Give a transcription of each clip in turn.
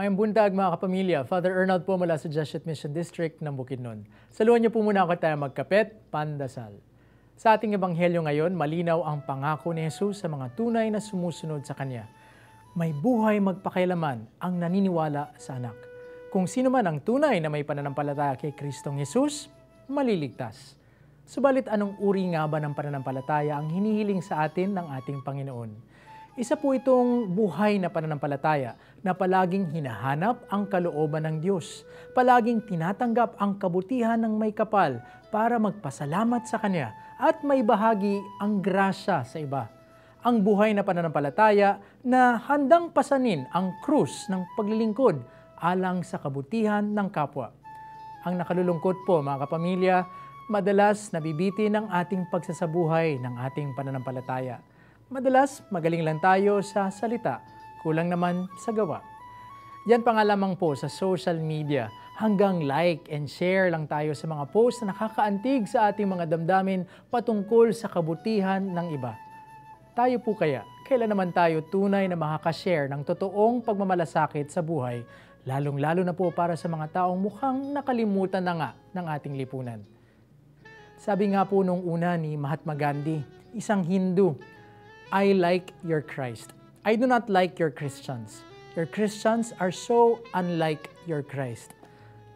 Maayong buntag mga kapamilya. Father Arnold po mula sa Jesuit Mission District ng Bukidnon. Saluhan niyo po muna ako tayo magkapit, pandasal. Sa ating ebanghelyo ngayon, malinaw ang pangako ni Jesus sa mga tunay na sumusunod sa Kanya. May buhay magpakailaman ang naniniwala sa anak. Kung sino man ang tunay na may pananampalataya kay Kristong Jesus, maliligtas. Subalit anong uri nga ba ng pananampalataya ang hinihiling sa atin ng ating Panginoon? Isa po itong buhay na pananampalataya na palaging hinahanap ang kalooban ng Diyos. Palaging tinatanggap ang kabutihan ng may kapal para magpasalamat sa Kanya at may bahagi ang grasya sa iba. Ang buhay na pananampalataya na handang pasanin ang krus ng paglilingkod alang sa kabutihan ng kapwa. Ang nakalulungkot po mga kapamilya, madalas nabibitin ang ating pagsasabuhay ng ating pananampalataya. Madalas, magaling lang tayo sa salita, kulang naman sa gawa. Yan pa nga lamang po sa social media. Hanggang like and share lang tayo sa mga post na nakakaantig sa ating mga damdamin patungkol sa kabutihan ng iba. Tayo po kaya, kailan naman tayo tunay na makakashare ng totoong pagmamalasakit sa buhay, lalong-lalo na po para sa mga taong mukhang nakalimutan na nga ng ating lipunan. Sabi nga po nung una ni Mahatma Gandhi, isang Hindu, I like your Christ. I do not like your Christians. Your Christians are so unlike your Christ.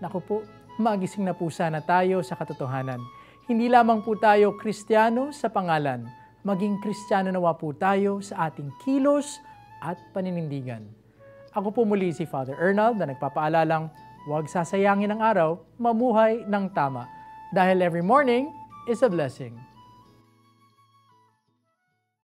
Naku po, magising na po sana tayo sa katotohanan. Hindi lamang po tayo Kristiyano sa pangalan, maging Kristiyano nawa po tayo sa ating kilos at paninindigan. Ako po muli si Father Ernald na nagpapaalalang huwag sasayangin ang araw, mamuhay ng tama. Dahil every morning is a blessing.